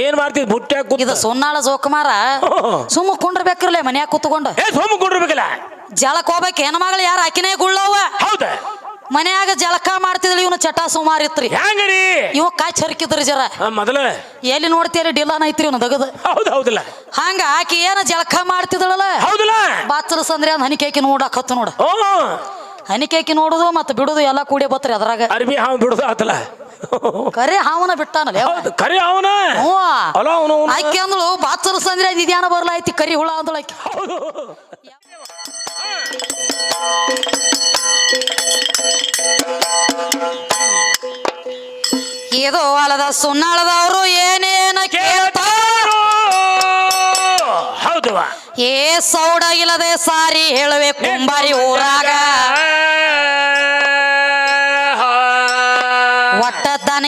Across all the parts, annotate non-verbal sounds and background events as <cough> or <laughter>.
ಏನ್ ಮಾಡ್ತಿದ್? ಬುಟ್ಟೆ ಇದು ಸೊನ್ನಾಳ ಜೋಕುಮಾರ ಸುಮ್ಮ ಕುಂಡ್ರಬೇಕ್ರಲ್ಲ ಮನ್ಯಾಗ ಕೂತ್ಕೊಂಡು. ಏ ಸೋಮ ಕುಂಡ್ರಬೇಕಲ್ಲ. ಜಳಕ್ ಹೋಗ್ಬೇಕು. ಹೆಣ್ಮಗಳು ಯಾರು ಆಕಿನೇ ಗುಳ್ಳವ ಹೌದ? ಮನ್ಯಾಗ ಜಳಕ ಮಾಡ್ತಿದ್ಲಿ ಇವನು ಚಟ ಸುಮಾರ್ ಇತ್ರಿ. ಹೆಂಗರಿ ಇವ ಕಾಚ್ ಹರಿಕಿದ್ರಿ ಜರ. ಮೊದಲು. ಎಲ್ಲಿ ನೋಡ್ತೀರಿ ಡಿಲಾನ್ ಐತ್ರಿ ಇವನು ದಗದ. ಹೌದಿಲ್ಲ ಹೌದಲ್ಲ. ಹಂಗ ಆಕಿ ಏನ ಜಳಕ ಮಾಡ್ತಿದಳಲ್ಲ? ಹೌದಲ್ಲ. ಅಂದ್ರೆ ಸಂದ್ರೆ ಅಂದ್ ಹನಿಕೇಕಿ ನೋಡಾಕತ್ತು ನೋಡ. ಓ ಹನಿಕೇಕಿ ನೋಡುದು ಮತ್ತೆ ಬಿಡುದು ಎಲ್ಲ ಕೂಡಿ ಬತ್ರಿ ಅದ್ರಾಗ. ಅರ್ಬಿ ಹಾವ್ ಬಿಡುದು ಆತಲ್ಲ <laughs> ಕರೆ ಹಾವನ ಬಿಟ್ಟಾನಲ್ಲ ಯವ್ವ. ಹೌದು ಕರಿ ಅವನ ಹ್ಞೂ ಅಲ್ಲ ಅವನು ಆಕಿ ಅಂದಳು ಬಾಚಲ ಸಂದ್ರೆ ಇದ್ಯಾನ ಬರ್ಲಾಯ್ತಿ ಕರಿ ಹುಳ ಅಂದಳು ಆಕಿ ಹೌದು. ಇದು ಅಲದ ಸುನ್ನಳದವರು ಏನೇನ ಕೇಳ್ತಾರೋ? ಹೌದು. ಏ ಸೌಡ ಇಲ್ಲದೆ ಸಾರಿ ಹೇಳುವೆ ಕುಂಬಾರಿ ಊರಾಗ.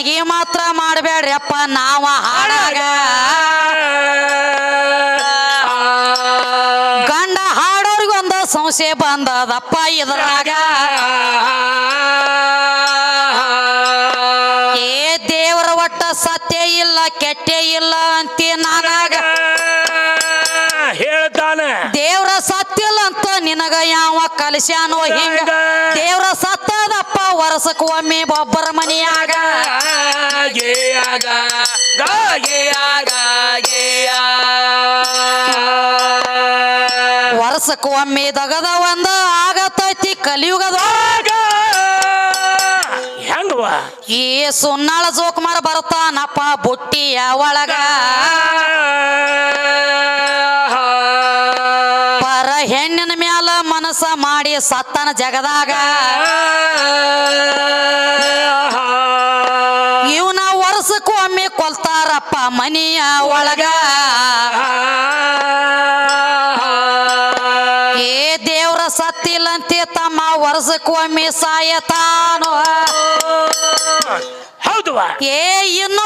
ದನಗಿ ಮಾತ್ರ ಮಾಡಬೇಡ್ರಿ ಅಪ್ಪ ನಾವ ಹಾಡಾಗ. ಗಂಡ ಹಾಡೋರ್ಗೊಂದ ಸಂಶಯ ಬಂದದಪ್ಪ ಇದ್ರಾಗ. ಏ ದೇವರ ಒಟ್ಟ ಸತ್ಯ ಇಲ್ಲ ಕೆಟ್ಟೆ ಇಲ್ಲ ಅಂತ ನಾನಾಗ. ಹೇಳ್ತಾನೆ. ದೇವ್ರ ಇಲ್ಲ ಅಂತ ನಿನಗ ಯಾವ ಕಲಸ್ಯಾನೋ ಹಿಂಗ. ದೇವ್ರ ಸತ್ತದಪ್ಪ ವರ್ಷಕ್ ಒಮ್ಮೆ ಒಬ್ಬರ ಮನೆಯಾಗ. ಗೇಯಾಗ ಗೇಯಾಗ ಗೇಯ ವರ್ಷಕ್ ಒಮ್ಮೆ ದಗದ ಒಂದ ಆಗತೈತಿ ಕಲಿಯುಗದ. ಏ ಈ ಸುನ್ನಾಳ ಜೋಕುಮಾರ ಬರ್ತಾನಪ್ಪ ಬುಟ್ಟಿಯ ಒಳಗ. ಪರ ಹೆಣ್ಣಿನ ಮ್ಯಾಲ ಮನಸ್ಸ ಮಾಡಿ ಸತ್ತನ ಜಗದಾಗ. ಇವನ ವರ್ಷಕ್ ಒಮ್ಮೆ ಕೊಲ್ತಾರಪ್ಪ ಮನೆಯ ಒಳಗ. ಏ ದೇವ್ರ ಸತ್ತಿಲ್ಲಂತೆ ತಮ್ಮ ವರ್ಷಕ್ ಒಮ್ಮೆ ಸಾಯತಾನೋ ಹೌದುವ ಏ ಇನ್ನೊಬ್ಬ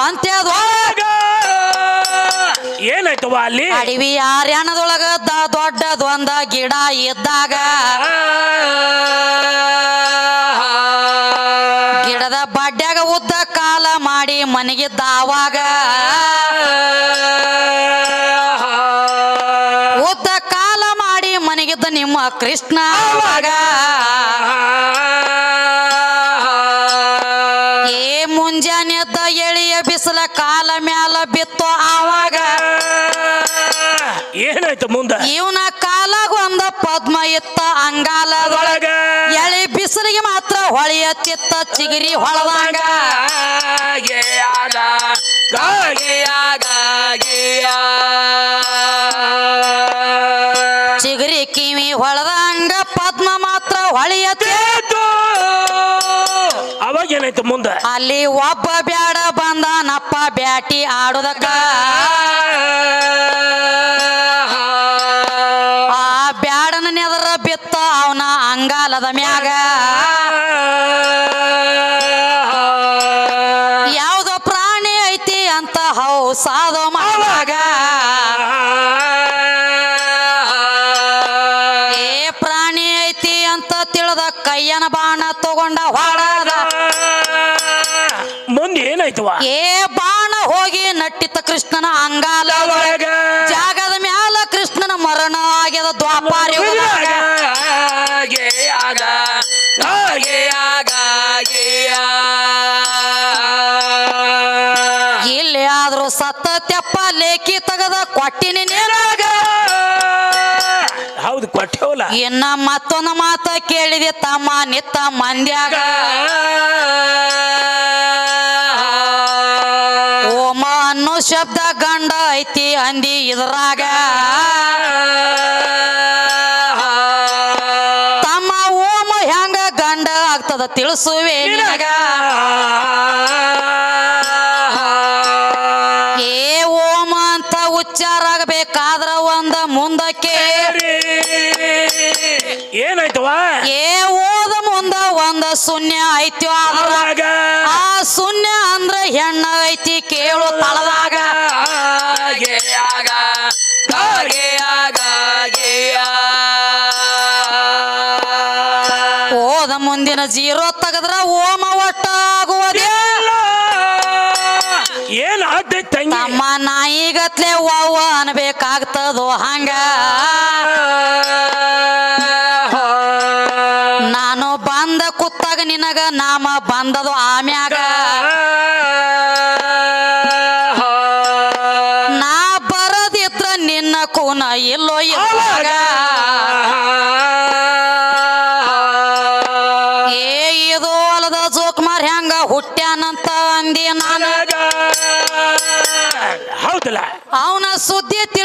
ಅಂತ್ಯದೊಳಗ ಏನಾಯ್ತವ ಅಲ್ಲಿ? ಅಡವಿ ಆರ್ಯಾಣದೊಳಗ ದೊಡ್ಡ ದೊಡ್ಡದೊಂದ ಗಿಡ ಇದ್ದಾಗ ಗಿಡದ ಬಡ್ಡ್ಯಾಗ ಉದ್ದ ಕಾಲ ಮಾಡಿ ಮನೆಗಿದ್ದ ಆವಾಗ ಉದ್ದ ಕಾಲ ಮಾಡಿ ಮನೆಗಿದ್ದ ನಿಮ್ಮ ಕೃಷ್ಣ ಆವಾಗ ಬಿಸಿಲ ಕಾಲ ಮ್ಯಾಲ ಬಿತ್ತು ಆವಾಗ ಏನಾಯ್ತು ಮುಂದ? ಇವನ ಕಾಲಾಗ ಒಂದ ಪದ್ಮ ಇತ್ತ ಅಂಗಾಲದೊಳಗ ಎಳಿ ಬಿಸಿಲಿಗೆ ಮಾತ್ರ ಹೊಳೆಯ ಚಿತ್ತ ಚಿಗಿರಿ ಹೊಳದಾಗ. ಚಿಗಿರಿ ಕಿವಿ ಹೊಳದಂಗ ಪದ್ಮ ಮಾತ್ರ ಹೊಳೆಯ ಏನಾಯ್ತು ಮುಂದ? ಅಲ್ಲಿ ಒಬ್ಬ ಬ್ಯಾಡ ಬಂದನಪ್ಪ ಬ್ಯಾಟಿ ಆಡುದಕ್ಕ. ಆ ಬ್ಯಾಡನ ನೆದರ ಬಿತ್ತ ಅವನ ಅಂಗಾಲದ ಮ್ಯಾಗ. ಏನಾಯ್ತವ ಏ ಬಾಣ ಹೋಗಿ ನಟ್ಟಿತ ಕೃಷ್ಣನ ಅಂಗಾಲ ಜಾಗದ ಮ್ಯಾಲ ಕೃಷ್ಣನ ಮರಣ ಆಗ್ಯದ ದ್ವಾಪಾರ ಯುಗದಾಗ. ಇಲ್ಲಿ ಆದ್ರೂ ಸತ್ತ ತೆಪ್ಪ ಲೇಖಿ ತಗದ ಕೊಟ್ಟಿನಿ ಹೌದು ಕೊಟ್ಟೆವಲ್ಲ. ಇನ್ನ ಮತ್ತೊಂದು ಮಾತ ಕೇಳಿದೆ ತಮ್ಮ ನಿತ್ತ ಮಂದ್ಯಾಗ. ಶಬ್ದ ಗಂಡ ಐತಿ ಅಂದಿ ಇದ್ರಾಗ. ತಮ್ಮ ಓಮ ಹೆಂಗ ಗಂಡ ಆಗ್ತದ ತಿಳಿಸುವೆ ನಿನಗ. ಏ ಓಮ ಅಂತ ಉಚ್ಚಾರ ಆಗಬೇಕಾದ್ರ ಒಂದ ಮುಂದಕ್ಕೆ. ಏನಾಯ್ತವ ಏ ಓದ ಮುಂದ ಒಂದ ಶೂನ್ಯ ಐತಿ ಆ ಶೂನ್ಯ ಅಂದ್ರೆ ಹೆಣ್ಣ ಐತಿ ಕೇಳು ತಳದಾಗ ಜೀರೋ ತೆಗದ್ರ ಓಮ ಒಟ್ಟ ಆಗುವುದೇ ಏನ್ ಆಗ್ತೈತಿ ತಂಗಿ? ತಮ್ಮ ನಾಯಿಗತ್ಲೆ ವಾವ ಅನ್ಬೇಕಾಗ್ತದೋ ಹಂಗ. ನಾನು ಬಂದ ಕುತ್ತಾಗ ನಿನಗ ನಾಮ ಬಂದದು ಆಮ್ಯಾಗ. ನಾ ಬರದಿದ್ರ ನಿನ್ನ ಕೂನ ಇಲ್ಲೋ ಇಲ್ಲಾಗ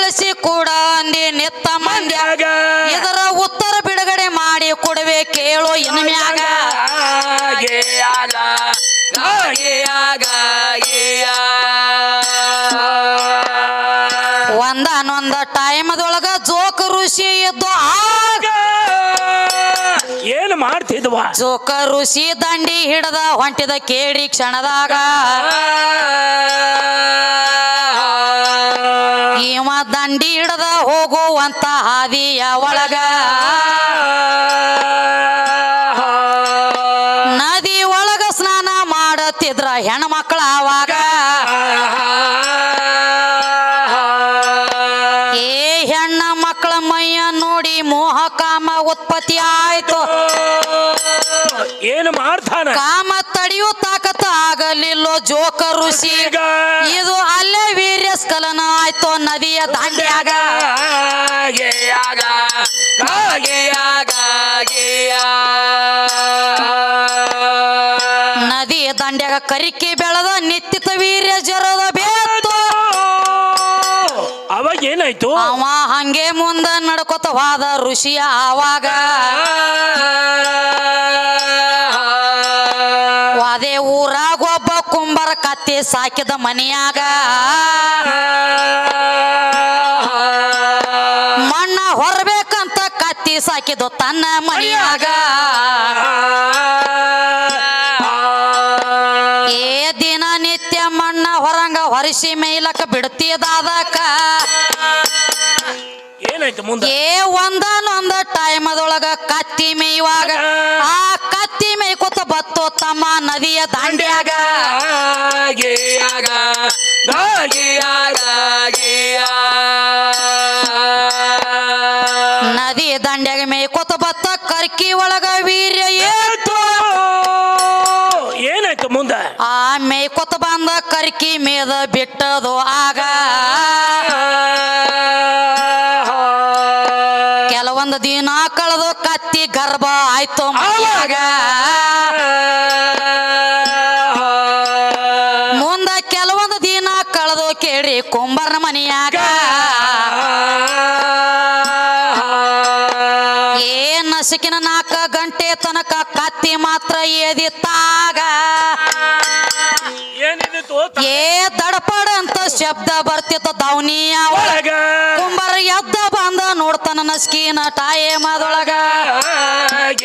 ತಿಳಿಸಿ ಕೂಡ ಅಂದಿ ನಿತ್ತ ಮಂದ್ಯ. ಮಂದ್ಯಾಗ. ಇದರ ಉತ್ತರ ಬಿಡುಗಡೆ ಮಾಡಿ ಕೊಡುವೆ ಕೇಳು ಇನ್ಮ್ಯಾಗ. ಆಗ ಒಂದಾನೊಂದ ಟೈಮದೊಳಗ ಜೋಕ ಋಷಿ ಇದ್ದು ಆಗ ಏನು ಮಾಡ್ತಿದ್ವ? ಜೋಕ ಋಷಿ ದಂಡಿ ಹಿಡದ ಹೊಂಟಿದ ಕೇಳಿ ಕ್ಷಣದಾಗ. ಇವ ದಂಡಿ ಹಿಡದ ಹೋಗುವಂತ ಹಾದಿಯ ಒಳಗ. ನದಿ ಒಳಗ ಸ್ನಾನ ಮಾಡುತ್ತಿದ್ರ ಹೆಣ್ಮಕ್ಳ ಆವಾಗ ಏ ಹೆಣ್ಣ ಮಕ್ಕಳ ಮೈಯ ನೋಡಿ ಮೋಹ ಕಾಮ ಉತ್ಪತ್ತಿ ಆಯ್ತು. ಏನು ಮಾಡ್ತಾನ? ಕಾಮ ತಡೆಯೋ ತಾಕತ್ತ ಆಗಲಿಲ್ಲೋ ಜೋಕ ಋಷಿ. ಇದು ಅಲ್ಲೇ ವೀರ್ಯ ಸ್ಖಲನ ನದಿಯ ದಾಂಡಿಯಾಗ ನದಿಯ ದಂಡ್ಯಾಗ ಕರಿಕೆ ಬೆಳೆದ ನಿತ್ಯತ ವೀರ್ಯ ಜರದ ಬೇತು ಅವಾಗ ಏನಾಯ್ತು ಅವ ಹಂಗೆ ಮುಂದ ನಡ್ಕೋತ ಹೋದ ಋಷಿಯ ಆವಾಗ ಅದೇ ಊರಾಗ ಕತ್ತಿ ಸಾಕಿದ ಮನೆಯಾಗ ಮಣ್ಣ ಹೊರಬೇಕಂತ ಕತ್ತಿ ಸಾಕಿದ ತನ್ನ ಮನೆಯಾಗ. ಏ ದಿನ ನಿತ್ಯ ಮಣ್ಣ ಹೊರಂಗ ಹೊರಿಸಿ ಮೇಲಕ್ಕ ಮುಂದೆ? ಏ ಒಂದನೊಂದ ಟೈಮದೊಳಗ ಕತ್ತಿ ಮೇಯುವಾಗ ಆ ಕತ್ತಿ ಬತ್ತೋ ತಮ್ಮ ನದಿಯ ದಾಂಡ್ಯಾಗ. ನದಿಯ ಆಗ ಹಾಗೆ ಆಗ ನದಿ ದಂಡ್ಯಾಗ ಮೇಯ್ಕೊತ ಬತ್ತ ಕರ್ಕಿ ಒಳಗ ವೀರ್ಯ ಏತು ಏನಾಯ್ತು ಮುಂದ? ಆ ಮೇಯ್ಕೊತ ಬಂದ ಕರ್ಕಿ ಮೇದ ಬಿಟ್ಟದು ಆಗ. ಕೆಲವೊಂದು ದಿನ ಕಳೆದು ಕತ್ತಿ ಗರ್ಭ ಆಯ್ತು ಮೈಯಾಗ ಮನೆಯಾಗ ಏ ನಸುಕಿನ ನಾಲ್ಕ ಗಂಟೆ ತನಕ ಕತ್ತಿ ಮಾತ್ರ ಎದಿತ್ತಾಗ? ಏ ದಡಪಡ ಅಂತ ಶಬ್ದ ಬರ್ತಿತ್ತು ದೌನಿಯ ಒಳಗ. ಕುಂಬರ ಎದ್ದ ಬಂದ ನೋಡ್ತಾನ ನಸ್ಕಿನ ಟಾಯಮದೊಳಗ ಮಾದೊಳಗ.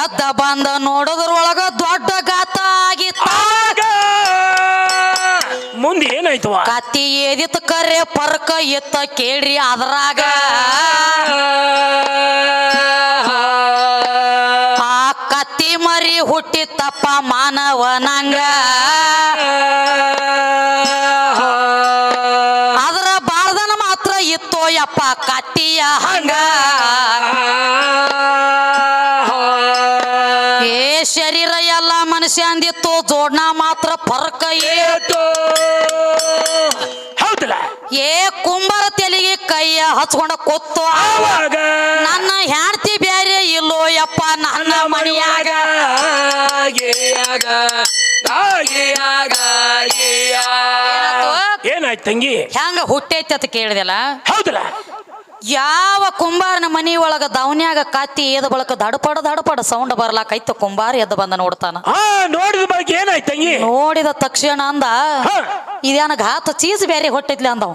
ಎದ್ದ ಬಂದ ನೋಡೋದ್ರೊಳಗ ಮುಂದೆ ಏನಾಯ್ತು ಕತ್ತಿ ಏದಿತ್ ಕರೆ ಪರ್ಕ ಎತ್ತ ಕೇಳ್ರಿ ಅದ್ರಾಗ. ಆ ಕತ್ತಿ ಮರಿ ಹುಟ್ಟಿತ್ತಪ್ಪ ಮಾನವನಂಗ. ಅದರ ಬಾಳ್ದನ ಮಾತ್ರ ಇತ್ತೋ ಯಪ್ಪ ಕತ್ತಿಯ ಹಂಗ. ಏ ಶರೀರ ಎಲ್ಲ ಮನುಷ್ಯ ಅಂದಿತ್ತು ಜೋಡ್ನ ಮಾತ್ರ ಪರ್ಕ ಏ. ಹೌದಲ್ಲ ಏ ಕುಂಬರ ತೆಲಿಗೆ ಕೈಯ ಹಚ್ಕೊಂಡ ಕೊತ್ತು. ಆವಾಗ ನನ್ನ ಹೆಂಡತಿ ಬ್ಯಾರೆ ಇಲ್ಲೋ ಯಪ್ಪ ನನ್ನ ಮನೆಯಾಗ ಏನಾಯ್ತು ತಂಗಿ? ಹೆಂಗ ಹುಟ್ಟೈತಿ ಅಂತ ಕೇಳಿದೆಲ್ಲ? ಹೌದಲ್ಲ? ಯಾವ ಕುಂಬಾರನ ಮನಿ ಒಳಗ ದವನ್ಯಾಗ ಕತ್ತಿ ಎದ ಬಳಕ ದಡಪಡ ದಡಪಡ ಸೌಂಡ್ ಬರ್ಲಾಕೈತ ಕುಂಬಾರ ಎದ್ದು ಬಂದ ನೋಡ್ತಾನ. ನೋಡಿದ ಬಗ್ಗೆ ಏನಾಯ್ತು ತಂಗಿ? ನೋಡಿದ ತಕ್ಷಣ ಅಂದ ಇದೇನ ಘಾತ ಚೀಸ್ ಬೇರೆ ಹೊಟ್ಟಿದ್ಲಿ ಅಂದವ್.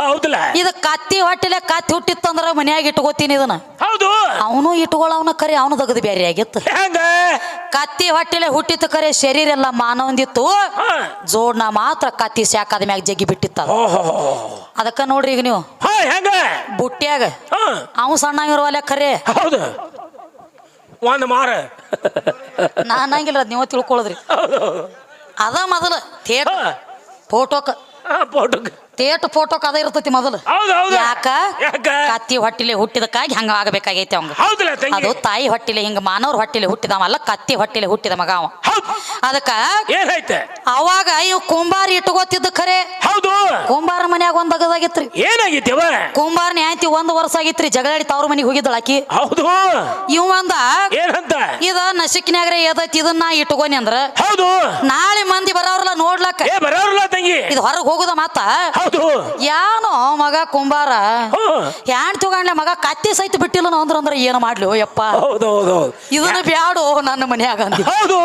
ಹೌದಲ್ಲ ಇದು ಕತ್ತಿ ಹೊಟ್ಟಿಲೆ ಕತ್ತಿ ಹುಟ್ಟಿತ್ತಂದ್ರ ಮನ್ಯಾಗ ಇಟ್ಕೋತೀನಿ ಇದನ್ನ. ಹೌದು. ಅವನು ಇಟ್ಕೊಳ್ಳವನ ಕರೆ ಅವನು ತೆಗೆದು ಬೇರೆ ಆಗಿತ್ತು. ಹೆಂಗ? ಕತ್ತಿ ಹೊಟ್ಟಿಲೆ ಹುಟ್ಟಿತ್ತು ಕರೆ ಶರೀರ ಎಲ್ಲ ಮಾನವಂದಿತ್ತು. ಜೋಡ್ನ ಮಾತ್ರ ಕತ್ತಿ ಸಾಕಾದ ಮ್ಯಾಗ ಜಗ್ಗಿ ಬಿಟ್ಟಿತ್ತ ಅದಕ್ಕ ನೋಡ್ರಿ ಈಗ ನೀವು. ಹಾ ಹೆಂಗ? ಬುಟ್ಟ್ಯಾಗ. ಅವನು ಅವ ಸಣ್ಣ ಇರುವಲ್ಲ ಖರೆ ಹೌದು. ಒಂದ್ ಮಾರ. ನಾನಂಗಿಲ್ಲ ಅದ್ ನೀವು ತಿಳ್ಕೊಳ್ಳೋದ್ರಿ ಅದ ಮೊದಲು ಥಿಯೇಟರ್. ಫೋಟೋಕ್. ಹಾ ಫೋಟೋಕ್ ಫೋಟೋ ಕದ ಇರ್ತೈತಿ ಮೊದಲು. ಹೌದು ಹೌದು. ಯಾಕ? ಯಾಕ? ಕತ್ತಿ ಹೊಟ್ಟಿಲೆ ಹುಟ್ಟಿದಕ್ಕಾಗಿ ಹಂಗ ಆಗಬೇಕಾಗೈತಿ ಅವಂಗ. ಹೌದಲ್ಲ ತಂಗಿ? ಅದು ತಾಯಿ ಹೊಟ್ಟಿಲೆ ಹಿಂಗ ಮಾನವ್ರ ಹೊಟ್ಟಿಲೆ ಹುಟ್ಟಿದವಲ್ಲ ಕತ್ತಿ ಹೊಟ್ಟಿಲೆ ಹುಟ್ಟಿದ ಮಗ ಅವ. ಹೌದು. ಅದಕ್ಕ ಏನೈತೆ? ಅವಾಗ ಇವ್ ಕುಂಬಾರ ಇಟ್ಕೋತಿದ್ದ ಖರೆ. ಹೌದು. ಕುಂಬಾರ ಮನ್ಯಾಗ ಒಂದ್ ಅಗದಾಗಿತ್ರಿ. ಏನಾಗಿತ್ತು ಇವ? ಕುಂಬಾರ ಆಯ್ತಿ ಒಂದ್ ವರ್ಷ ಆಗಿತ್ರಿ ಜಗಳಾಡಿ ತವ್ರ ಮನೆಗೆ ಹೋಗಿದ್ದಳ ಆಕಿ. ಹೌದು. ಇವ್ ಅಂದ ಏನಂತ? ಇದ ನಸಿಕ್ನ್ಯಾಗ್ರೆ ಏದೈತಿ ಇದನ್ನ ಇಟ್ಕೋನಿ ಅಂದ್ರ. ಹೌದು. ನಾಳೆ ಮಂದಿ ಬರೋರ್ಲ ನೋಡ್ಲಕ್ಕ. ಏ ಬರೋರಲ್ಲ ತಂಗಿ. ಇದು ಹೊರಗೆ ಹೋಗುದ ಮಾತ? ಹೌದು. ಯಾನೋ ಮಗ ಕುಂಬಾರ. ಹ್ಮ್. ಯಾಣ್ ತಗೊಂಡ್ಲೆ ಮಗ ಕತ್ತಿ ಸಹಿತ ಬಿಟ್ಟಿಲ್ಲ ಅಂದ್ರ ಅಂದ್ರ ಏನು ಮಾಡ್ಲಿ ಯಪ್ಪ. ಹೌದು ಹೌದು ಹೌದು. ಇದನ್ನ ಬ್ಯಾಡು ನನ್ನ ಮನ್ಯಾಗ ಹೌದು.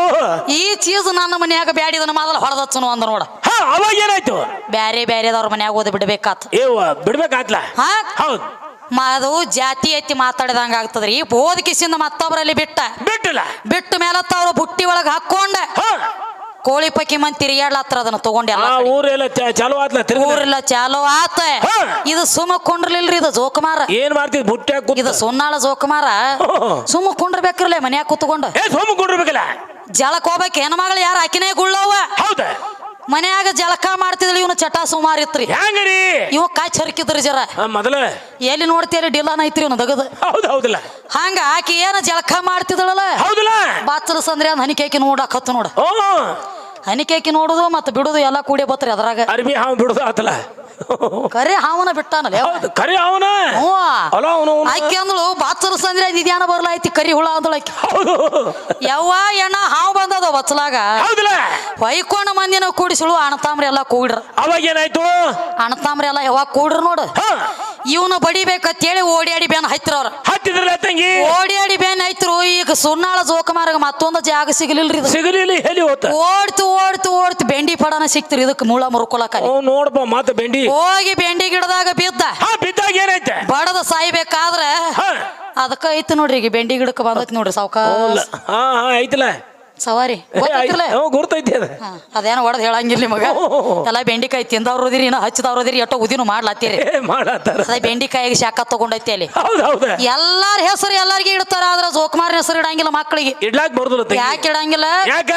ಈ ಚೀಸ್ ನನ್ನ ಮನ್ಯಾಗ ಬ್ಯಾಡಿ ಇದನ್ನ ಮೊದಲು ಹೊಡೆದಚ್ಚನು ಅಂದ ನೋಡ. ಹಾ ಅವಾಗ ಏನಾಯ್ತು? ಬ್ಯಾರೆ ಬ್ಯಾರೆದವ್ರ ಮನ್ಯಾಗ ಓದಿ ಬಿಡ್ಬೇಕಾತ್. ಏವ ಬಿಡ್ಬೇಕಾತ್ಲ? ಹಾ? ಹೌದು. ಮ- ಅದು ಜಾತಿ ಎತ್ತಿ ಮಾತಾಡಿದಂಗ ಆಗ್ತದ್ರಿ. ಬೋದಕಿಸಿಂದ ಮತ್ತೊಬ್ಬರಲ್ಲಿ ಬಿಟ್ಟ. ಬಿಟ್ಟಿಲ್ಲ. ಬಿಟ್ಟ ಮೇಲತ್ತ ಅವ್ರ ಬುಟ್ಟಿ ಒಳಗ ಹಾಕೊಂಡ ಹಾ. ಕೋಳಿ ಪಕ್ಕಿ ಮಂದಿ ತಿರುಗಾಡ್ಲತ್ರ ಅದನ್ನ ತಗೊಂಡೆ ಆ ಊರೆಲ್ಲ ಚ- ಚಾಲು ಆತ್ಲ ತಿರ್ಗ ಊರೆಲ್ಲ ಚಾಲೋ ಆತ. ಹಾ. ಇದು ಸುಮ್ಮ ಕೊಂಡ್ರಲಿಲ್ರಿ ಇದು ಜೋಕುಮಾರ. ಏನ್ ಮಾಡ್ತಿದ್ ಬುಟ್ಟಿ ಹಾಕಿ ಇದು ಸುನ್ನಾಳ ಜೋಕುಮಾರ. ಸುಮ್ಮ ಕುಂಡ್ರಬೇಕ್ರಲ್ಲ ಮನ್ಯಾಗ ಕೂತ್ಕೊಂಡು. ಏ ಸೋಮ ಕೊಡಿರ್ಬೇಕಲ್ಲ? ಜಳಕ್ ಹೋಗ್ಬೇಕು ಹೆಣ್ಮಗಳು ಯಾರ ಆಕಿನೇ ಗುಳ್ಳವ ಹೌದ? ಮನ್ಯಾಗ ಜಲಕ ಮಾಡ್ತಿದ್ಲಿ ಇವನು ಚಟ ಸುಮಾರ್ ಇತ್ರಿ. ಹೆಂಗ್ರಿ? ಇವ ಕಾಯ್ ಚರ್ಕಿದ್ರಿ ಜರ. ಮೊದಲೇ. ಎಲ್ಲಿ ನೋಡ್ತೀರಿ ಡಿಲ್ಲನ ಐತ್ರಿ ಇವನು ದಗದ. ಹೌದು ಹೌದಲ್ಲ. ಹಂಗ ಆಕಿ ಏನ ಜಳಕ ಮಾಡ್ತಿದಳಲ್ಲ ಹೌದಲ್ಲ. ಬಾತ್ಸಲ ಸಂದ್ರೆ ಅಂದ್ ಹನಿಕೇಕಿ ನೋಡಕ್ ಹತ್ತು ನೋಡ. ಹನಿಕೇಕಿ ನೋಡುದು ಮತ್ತೆ ಬಿಡುದು ಎಲ್ಲ ಕೂಡಿ ಬತ್ರಿ ಅದ್ರಾಗ. ಅರ್ಬಿ ಹಾವು ಬಿಡುದು ಆತಲ್ಲ ಕರೆ ಹಾವನ ಬಿಟ್ಟಾನಲ್ಲ ಕರೆ ಹೌದು ಕರಿ ಅವನ ಅಲ್ಲ ಅವನು ಆಕೆ ಅಂದಳು ಬಾತ್ಸಲ ಸಂದ್ರೆ ಇದ್ಯಾನ ಬರ್ಲಾಯ್ತಿ ಕರಿ ಹುಳ ಅಂದಳು ಆಕಿ. ಹೌದು. ಯವ್ವ ಎಣ್ಣ ಹಾವು ಬಂದದ ಬಚ್ಚಲಾಗ ಹೌದಲ್ಲ. ಹೊಯ್ಕೊಂಡ ಮಂದಿನ ಕೂಡಿಸಳು ಅಣತಾಮ್ರಿ ಎಲ್ಲ ಕೂಡ್ರ. ಅವಾಗ ಏನಾಯ್ತು ಅಣತಾಮ್ರಿ ಎಲ್ಲ ಯಾವಾಗ ಕೂಡ್ರ ನೋಡು. ಇವನು ಬಡಿಬೇಕಂತ ಹೇಳಿ ಓಡಿಯಾಡಿ ಬೇನ್ ಹತ್ತಿರ ಅವ್ರ ಹತ್ತಿದ್ರಲ್ಲ ತಂಗಿ? ಓಡಿಯಾಡಿ ಬೇನ್ ಐತ್ರು ಈಗ ಸುನ್ನಾಳ ಜೋಕಮಾರ್ಗ ಮತ್ತೊಂದು ಜಾಗ ಸಿಗಲಿಲ್ರಿ ಇದು. ಸಿಗಲಿಲ್ಲ ಹೇಳಿ ಹೋತ? ಓಡ್ತು ಓಡ್ತು ಓಡ್ತು ಬೆಂಡಿ ಪಡನ ಸಿಕ್ತಿರಿ ಇದಕ್ಕೆ ಮೂಳ ಮುರ್ಕೊಳಕ ನೋಡಪ್ಪ ಮಾತ ಬೆಂಡಿ. ಹೋಗಿ ಬೆಂಡಿ ಗಿಡದಾಗ ಬಿದ್ದ. ಹಾ ಬಿದ್ದಾಗ ಏನೈತೆ? ಬಡದ ಸಾಯ್ಬೇಕಾದ್ರೆ ಹಾ. ಅದಕ್ಕ ಐತಿ ನೋಡ್ರಿ ಈಗ ಬೆಂಡಿ ಗಿಡಕ್ಕೆ ಬಂದೈತಿ ನೋಡ್ರಿ ಸಾವ್ಕ ಹೌಲ್ಲ. ಹಾ ಹಾ ಐತಲ್ಲ. ಸವಾರಿ ಗೊತ್ತೈತಿರ್ಲ ಹ್ಞೂ ಗುರ್ತೈತಿ. ಅದ ಅದೇನು ಹೊಡೆದ್ ಹೇಳಂಗಿಲ್ಲ ಮಗ. ಎಲ್ಲ ಬೆಂಡಿಕಾಯಿ ತಿಂದವ್ರದಿರಿ ಏನೋ ಇನ್ನ ಎಟ್ಟ ಎಷ್ಟೋ ಉದಿನೂ ಮಾಡ್ಲಾತ್ತೀರಿ. ಮಾಡತ್ತಾರ ಅದೇ ಬೆಂಡಿಕಾಯಿಗೆ ಶಾಖ ತಗೊಂಡೈತಿ ಅಲ್ಲಿ. ಹೌದು ಹೌದ. ಎಲ್ಲಾರ ಹೆಸರು ಎಲ್ಲಾರ್ಗಿ ಇಡ್ತಾರ ಆದ್ರ ಜೋಕುಮಾರ್ನ ಹೆಸರು ಇಡಂಗಿಲ್ಲ ಮಕ್ಕಳಿಗೆ ಇಡ್ಲಾಕ್ ಬರ್ದಿಲ್ಲ ತಂಗಿ. ಯಾಕೆ ಇಡಂಗಿಲ್ಲ? ಯಾಕ?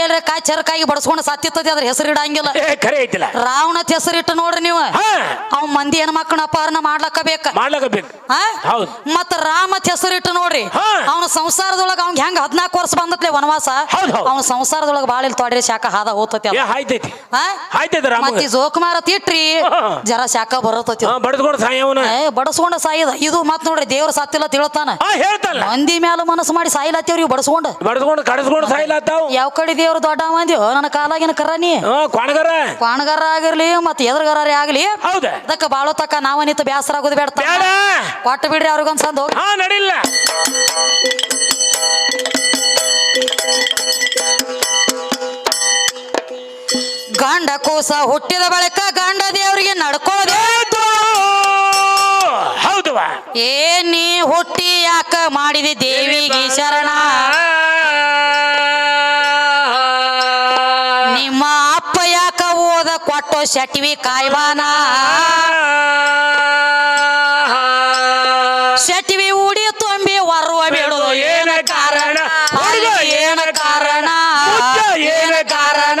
ಹೇಳ್ರಿ ಕಾಯಿ ಚರಕಾಗಿ ಬಡಸ್ಕೊಂಡು ಸತ್ತಿತ್ತತಿ ಅದ್ರ ಹೆಸರು ಇಡಂಗಿಲ್ಲ. ಏ ಖರೆ ಐತಿಲ್ಲ. ರಾವಣತ್ ಹೆಸರಿಟ್ಟು ನೋಡ್ರಿ ನೀವು. ಹಾ. ಅವ್ ಮಂದಿ ಏನ್ ಮಕ್ಕಳನ್ನ ಅಪಹರಣ ಮಾಡ್ಲಕ್ಕ ಬೇಕ. ಮಾಡ್ಲಾಕ ಬೇಕು ಹಾ? ರಾಮ ಮತ್ತ ರಾಮತ್ ಹೆಸರಿಟ್ಟು ನೋಡ್ರಿ. ಹಾ. ಅವನ ಸಂಸಾರದೊಳಗ ಅವ್ನ್ ಹೆಂಗ್ ಹದ್ನಾಲ್ಕು ವರ್ಷ ಬಂದತ್ಲೆ ವನವಾಸ? ಅವ್ನ ಹೌದ್. ಅವನ ಸಂಸಾರದೊಳಗ ಬಾಳ ಇಲ್ಲಿ ತೊಡ್ರಿ ಶಾಖ ಹಾದ ಹೋತತಿ ಏ ರಾಮ ಮತ್ತಿ ತಿಟ್ರಿ ಹಾ. ಜರ ಶಾಖ ಬರತತಿ. ಬಡಿಸ್ಕೊಂಡ ಬಡದ್ಕೊಂಡು ಸಾಯವನ ಏ ಬಡಸ್ಕೊಂಡ ಸಾಯಿದ ಇದು ಮತ್ ನೋಡ್ರಿ ದೇವ್ರ ಸತ್ತಿಲ್ಲ ತಿಳ್ತಾನ ಹೇಳ್ತಲ್ಲ ಮಂದಿ ಮ್ಯಾಲ ಮನಸ್ಸು ಮಾಡಿ ಸಾಯಿಲತ್ತೇವ್ರಿ ಬಡಸ್ಕೊಂಡ. ಬಡದ್ಕೊಂಡು ಕಡಸ್ಕೊಂಡು ಸಾಯ್ಲಾತಾವ್ ಯಾವ ಕಡೆ ದೇವ್ರ ದೊಡ್ಡ ಮಂದಿ ನನ್ನ ಕಾಲಾಗಿನ ಕರಾನಿ ಕೊಣಗರ ಆಗಿರ್ಲಿ ಮತ್ ಎದುರುಗರೇ ಆಗ್ಲಿ. ಅದಕ್ಕೆ ಬಾಳೋ ತಕ್ಕ ನಾವನಿತ ಬ್ಯಾಸರ ಆಗೋದು ಬೇಡ ಕೊಟ್ಟು ಬಿಡ್ರಿ ಅವ್ರಿಗೊಂದ್ ಸಂದ ಹೋಗಿ. ನಡಿಲ್ಲ. ಗಂಡ ಕೂಸ ಹುಟ್ಟಿದ ಬಳಿಕ ಗಂಡ ದೇವರಿಗೆ ನಡ್ಕೊಳ್ಳೋದು ಆಯ್ತು. ಏ ನೀ ಹುಟ್ಟಿ ಯಾಕ ಮಾಡಿದಿ ದೇವಿಗೆ ಶರಣ? ನಿಮ್ಮ ಅಪ್ಪ ಯಾಕ ಓದ ಕೊಟ್ಟು ಶಟಿವಿ ಕಾಯ್ವಾನ ಶಟಿವಿ ಉಡಿ ತುಂಬಿ ವರುವ ಬಿಡು ಏನ ಕಾರಣ? ಏನ ಕಾರಣ? ಏನ ಕಾರಣ?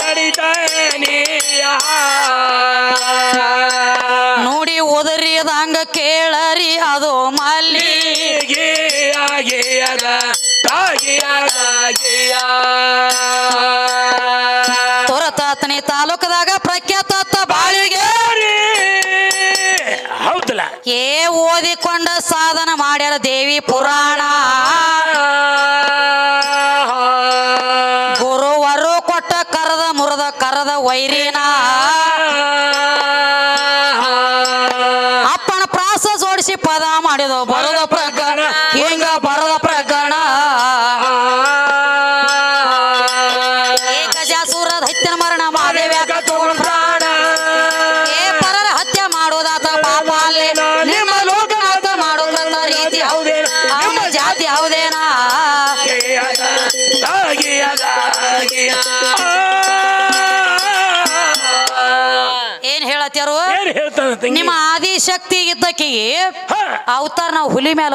ಗಡಿದನಿಯ ನೋಡಿ ಓದರಿ ಅದಂಗ ಕೇಳರಿ ಅದು ಮಲ್ಲಿಗೆ. ಆಗಿಯದ ತೊರತಾತನಿ ತಾಲೂಕದಾಗ ಪ್ರಖ್ಯಾತ ಬಾಳಿಗೆ. ಹೌದಲ್ಲ. ಏ ಓದಿಕೊಂಡ ಸಾಧನ ಮಾಡ್ಯಾರ ದೇವಿ ಪುರಾಣ. ವೈರಿನ. <laughs> ಅಪ್ಪನ ಪ್ರಾಸ ಜೋಡಿಸಿ ಪದ ಮಾಡಿದ ತಂಗಿ. ನಿಮ್ಮ ಆದಿಶಕ್ತಿ ಇದ್ದಕ್ಕಿಗೆ ಇದ್ದಕ್ಕೆ ಅವತಾರ ನಾವು ಹುಲಿ ಮೇಲೆ